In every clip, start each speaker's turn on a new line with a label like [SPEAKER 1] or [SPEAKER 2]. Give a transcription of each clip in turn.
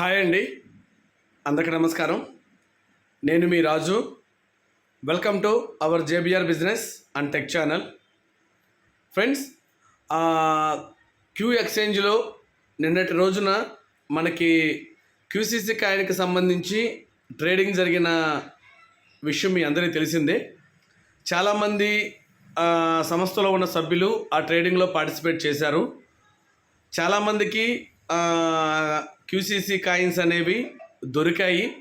[SPEAKER 1] Hi అండి. అందరికీ నమస్కారం. నేను మీ Raju. Welcome to our JBR business and tech channel friends queue ఎక్స్చేంజ్లో నిన్నటి రోజున మనకి క్యూసీసీ కాయిన్కి సంబంధించి ట్రేడింగ్ జరిగిన విషయం మీ అందరికీ తెలిసిందే. చాలామంది సంస్థలో ఉన్న సభ్యులు ఆ ట్రేడింగ్లో పార్టిసిపేట్ చేశారు. చాలామందికి క్యూసీసీ కాయిన్స్ అనేవి దొరికాయి.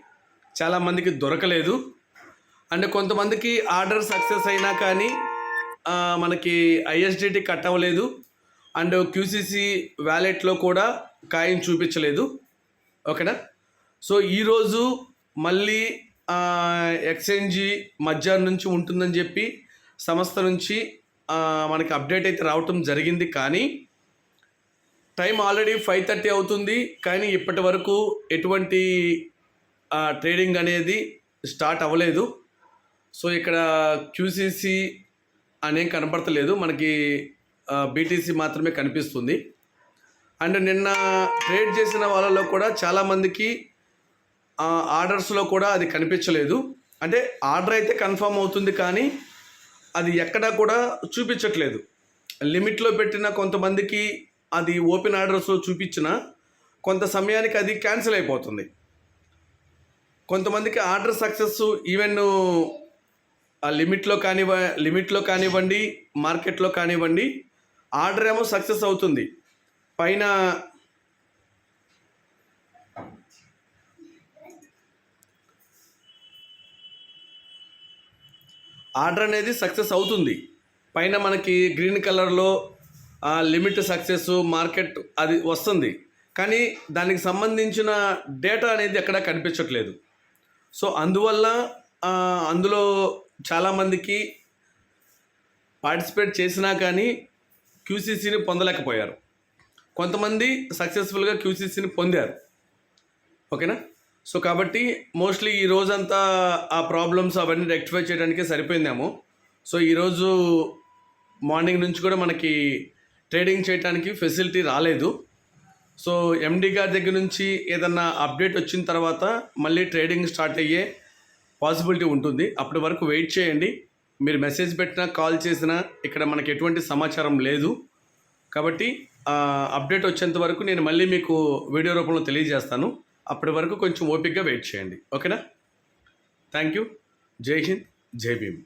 [SPEAKER 1] చాలామందికి దొరకలేదు. అండ్ కొంతమందికి ఆర్డర్ సక్సెస్ అయినా కానీ మనకి ఐఎస్డిటీ కట్ అవ్వలేదు అండ్ క్యూసీసీ వ్యాలెట్లో కూడా కాయిన్ చూపించలేదు. ఓకేనా? సో ఈరోజు మళ్ళీ ఎక్స్చేంజి మధ్యాహ్నం నుంచి ఉంటుందని చెప్పి సంస్థ నుంచి మనకి అప్డేట్ అయితే రావటం జరిగింది. కానీ టైం ఆల్రెడీ ఫైవ్ థర్టీ అవుతుంది కానీ ఇప్పటి వరకు ఎటువంటి ట్రేడింగ్ అనేది స్టార్ట్ అవ్వలేదు. సో ఇక్కడ క్యూసీసీ అనేం కనపడతలేదు. మనకి బీటీసీ మాత్రమే కనిపిస్తుంది. అండ్ నిన్న ట్రేడ్ చేసిన వాళ్ళలో కూడా చాలామందికి ఆర్డర్స్లో కూడా అది కనిపించలేదు. అంటే ఆర్డర్ అయితే కన్ఫర్మ్ అవుతుంది కానీ అది ఎక్కడా కూడా చూపించట్లేదు. లిమిట్లో పెట్టిన కొంతమందికి అది ఓపెన్ ఆర్డర్స్లో చూపించిన కొంత సమయానికి అది క్యాన్సిల్ అయిపోతుంది. కొంతమందికి ఆర్డర్ సక్సెస్ ఈవెన్ ఆ లిమిట్లో కానివ్వ లిమిట్లో కానివ్వండి మార్కెట్లో కానివ్వండి ఆర్డర్ ఏమో సక్సెస్ అవుతుంది. పైన ఆర్డర్ అనేది సక్సెస్ అవుతుంది. పైన మనకి గ్రీన్ కలర్లో లిమిట్ సక్సెస్ మార్కెట్ అది వస్తుంది. కానీ దానికి సంబంధించిన డేటా అనేది ఎక్కడ కనిపించట్లేదు. సో అందువల్ల అందులో చాలామందికి పార్టిసిపేట్ చేసినా కానీ క్యూసీసీని పొందలేకపోయారు. కొంతమంది సక్సెస్ఫుల్గా క్యూసీసీని పొందారు. ఓకేనా? సో కాబట్టి మోస్ట్లీ ఈ రోజంతా ఆ ప్రాబ్లమ్స్ అవన్నీ రెక్టిఫై చేయడానికే సరిపోయిందేమో. సో ఈరోజు మార్నింగ్ నుంచి కూడా మనకి ట్రేడింగ్ చేయడానికి ఫెసిలిటీ రాలేదు. సో ఎండి గారి దగ్గర నుంచి ఏదన్నా అప్డేట్ వచ్చిన తర్వాత మళ్ళీ ట్రేడింగ్ స్టార్ట్ అయ్యే పాసిబిలిటీ ఉంటుంది. అప్పటి వరకు వెయిట్ చేయండి. మీరు మెసేజ్ పెట్టినా కాల్ చేసినా ఇక్కడ మనకి ఎటువంటి సమాచారం లేదు. కాబట్టి అప్డేట్ వచ్చేంత వరకు నేను మళ్ళీ మీకు వీడియో రూపంలో తెలియజేస్తాను. అప్పటి వరకు కొంచెం ఓపిక్గా వెయిట్ చేయండి. ఓకేనా? Thank you. జై హింద్. జై భీమ్.